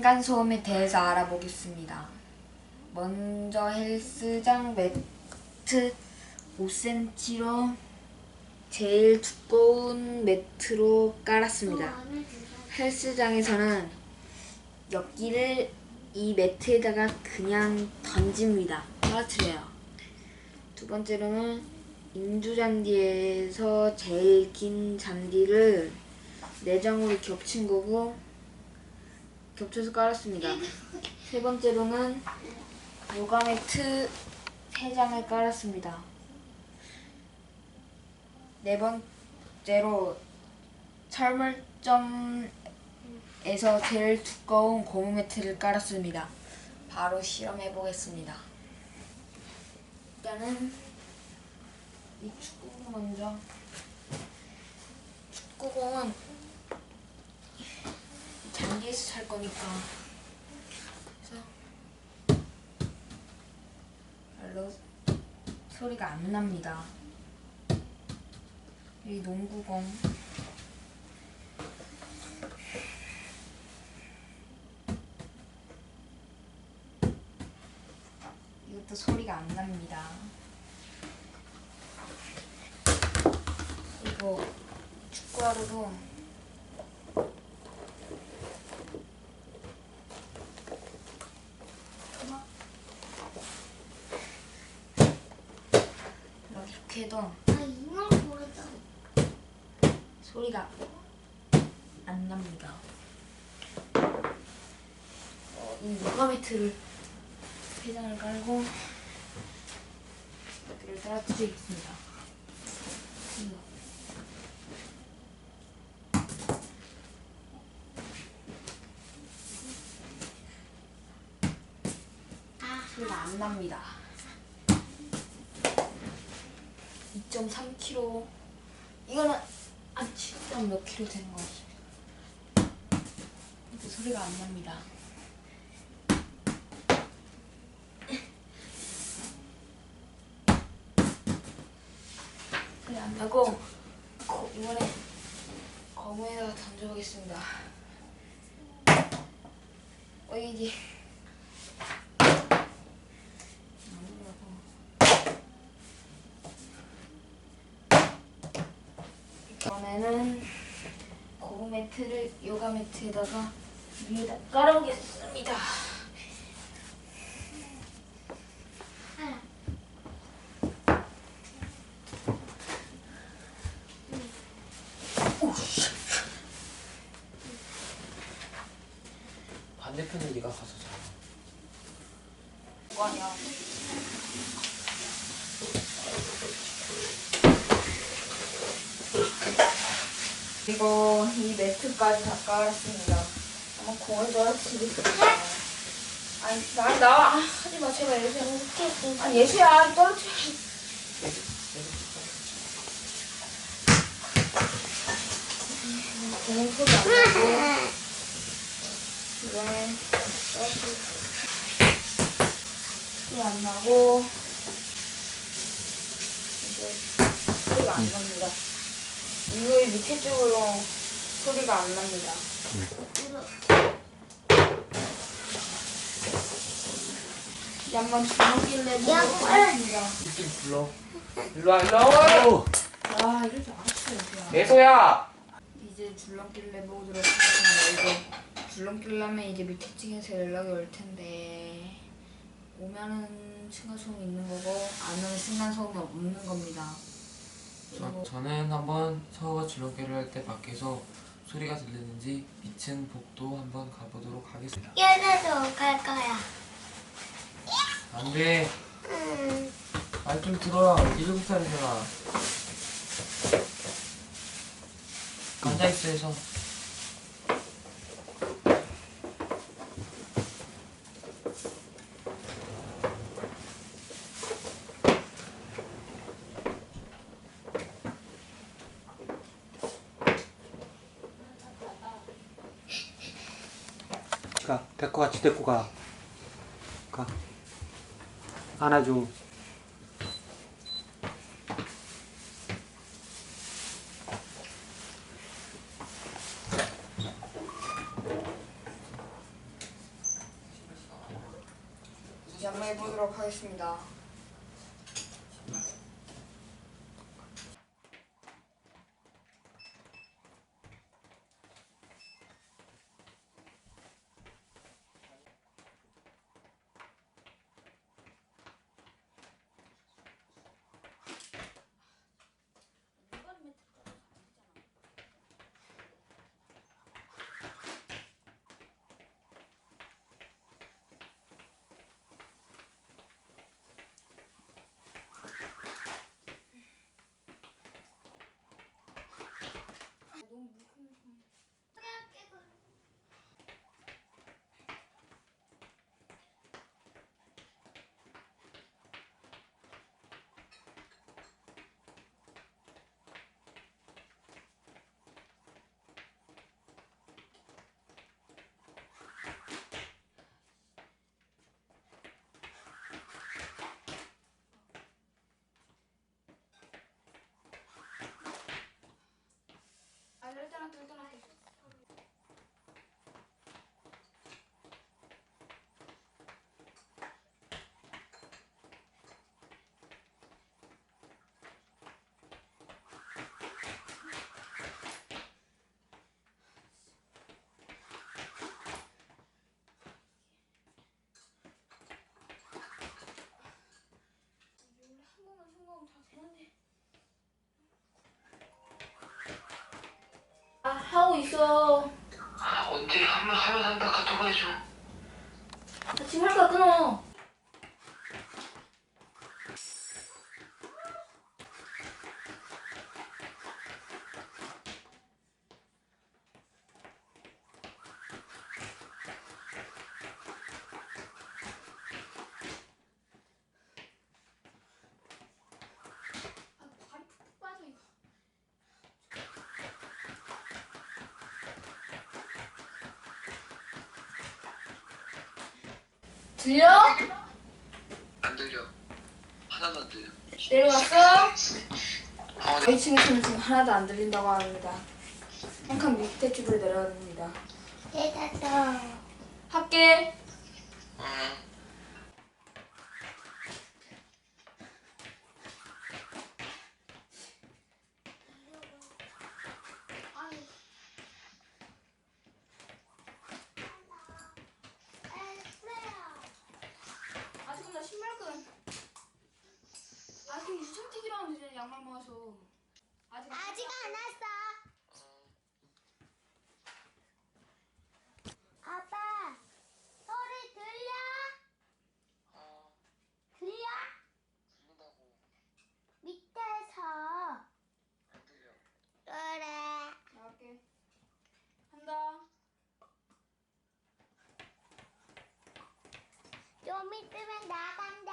층간소음에 대해서 알아보겠습니다. 먼저 헬스장 매트 5cm로 제일 두꺼운 매트로 깔았습니다. 헬스장에서는 엽기를 이 매트에다가 그냥 던집니다. 떨어뜨려요. 두 번째로는 인조잔디에서 제일 긴 잔디를 내장으로 겹친 거고 겹쳐서 깔았습니다. 세 번째로는 요가 매트 세 장을 깔았습니다. 네 번째로 철물점에서 제일 두꺼운 고무 매트를 깔았습니다. 바로 실험해 보겠습니다. 일단은 이 축구공 먼저 축구공은 잔디에서 찰 거니까 그래서 별로 소리가 안 납니다. 이 농구공 이것도 소리가 안 납니다. 그리고 축구하러도 토마 이렇게 해도 아 이걸 모르다. 소리가 안 납니다. 어, 이 요가 매트를 세 장을 깔고 여기를 떨어뜨리겠습니다. 아 소리가 안 납니다. 2.3kg. 이거는 한 7. 몇 킬로 되는 것 같습니다. 근데 소리가 안 납니다. 소리 안 나고 거- 이번에 거무에다가 던져보겠습니다. 어 이게 이번에는 고무 매트를 요가 매트에다가 위에다. 오씨. 반대편은 네가 가서 자. 뭐 아니야. 그리고 이 매트까지 다 깔았습니다. 한번 공을 떨어뜨리겠습니다. 아니, 나, 나와. 아, 하지 마, 제발 예수야. 아니, 예수야, 떨어뜨려. 공은 소리 안 나고. 이번엔 떨어뜨리 소리 안 나고 이제 소리가 안 납니다. 이거의 밑에 쪽으로 소리가 안 납니다. 한번 주먹길래 야, 보겠습니다. 이끼 불러. 일로 와, 일로 와. 아 이럴 줄 알았어요. 예소야. 이제 해보도록 하겠습니다. 이제 줄넘기를 하면 이제 밑에 층에서 연락이 올 텐데 오면은 층간소음이 있는 거고 안 오면 층간소음이 없는 겁니다. 그리고 저, 저는 한번 서우가 줄넘기를 할 때 밖에서 소리가 들리는지 2층 복도 한번 가보도록 하겠습니다. 얘네도 갈 거야. 안 돼. 음. 말 좀 들어라. 일곱 살이잖아. 앉아있어 해서. 같이 데리고 가. 가. 안아줘. 양말 보도록 하겠습니다. 아, 일단은 일단은 원래 한 번만 성공하면 다 되는데. 아 하고 있어. 아 언제 하면 하면 한다 카톡 해줘 나 지금 할 거야 끊어. 아, 발이 푹푹 빠져 이거. 들려? 안 들려 하나도 안 들려 내려왔어? 어, 저희 층에 서는 지금 하나도 안 들린다고 합니다. 한 칸 밑에 집으로 내려갑니다. 내다서 할게. 어. 아 지금 나 신발끈. 아 지금 유청 뛰기로 하면 되잖아 양말 모아서. 아직 아직 안 왔어. 아빠 소리 들려? 어 들려? 들린다고 밑에서 안 들려 그래. 나갈게. 한다. 좀 있으면 나간다.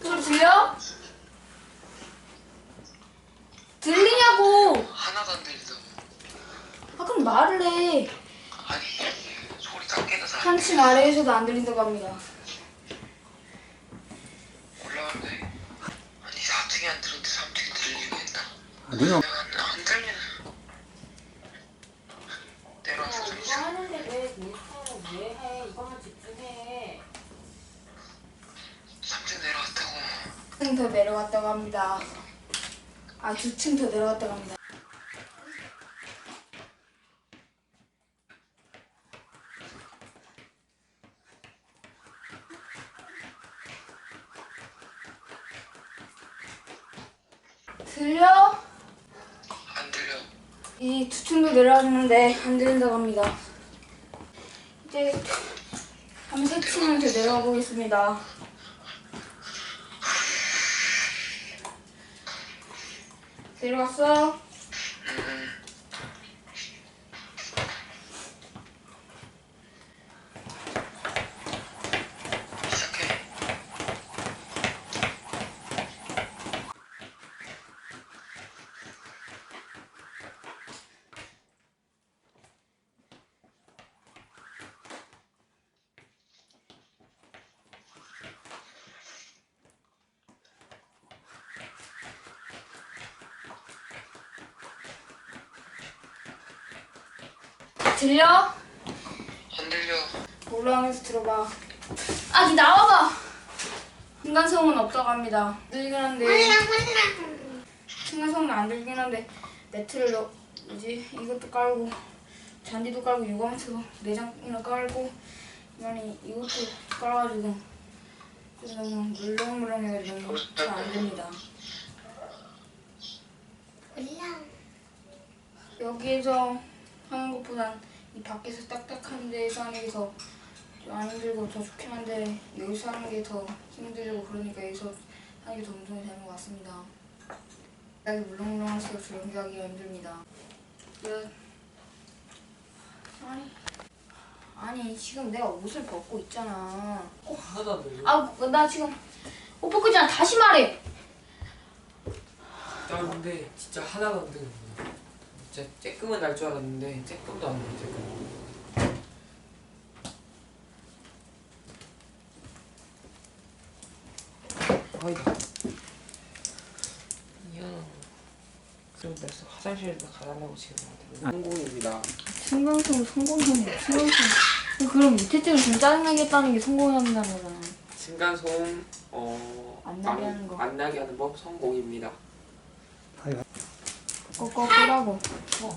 소리 들려? 들리냐고. 하나도 안 들리다고 아 그럼 말을 해. 아니 소리 나서 안 한층 아래에서도 안 들린다고 합니다. 올라갈래 아니 4층이 안 들었는데 3층이 들리겠나 아니요. 내가 안, 안 들리는 내려와서 좀 있어 하는데 왜 못해? 왜 해? 이것만 집중해. 3층 내려왔다고 2층 더 합니다. 아, 두 층 더 내려갔다고 합니다. 들려? 안 들려 이 두 층도 내려왔는데 안 들린다고 합니다. 이제 한세 층을 더 내려가 보겠습니다. 내려갔어? 음. 들려? 안 들려. 올라오면서 들어봐. 아, 니 나와봐. 층간소음은 없다고 합니다. 들긴 한데 층간소음은 안 들긴 한데 매트를 넣 뭐지 이것도 깔고 잔디도 깔고 요가면서 내장이나 깔고 아니 이것도 깔아가지고 그냥 물렁물렁해가지고 잘안 됩니다. 여기에서 하는 것보단 이 밖에서 딱딱한 데서 하는 게 더 안 힘들고 더 좋긴 한데 여기서 하는 게 더 힘들고 그러니까 여기서 하는 게 더 운동이 되는 것 같습니다. 여기 물렁물렁해서 줄넘기하기가 힘듭니다. 끝. 아니, 아니 지금 내가 옷을 벗고 있잖아. 하나도 안 들려. 아, 나 지금 옷 벗고 있잖아. 다시 말해. 야 근데 진짜 하나도 안 들려. 진짜 쬐끔은 날 줄 알았는데 쬐끔도 안 들려. 쬐끔. 아이다. 이야. 그럼 그래서 화장실 가달라고 지금 성공입니다. 승강성 성공하는 승강성. 그럼 밑에 쪽을 좀 짜증나겠다는 게 성공한다는 거잖아. 층간소음 어, 안 나게 하는 거. 안 나게 하는 법 성공입니다. 꺾어 끄라고. 어,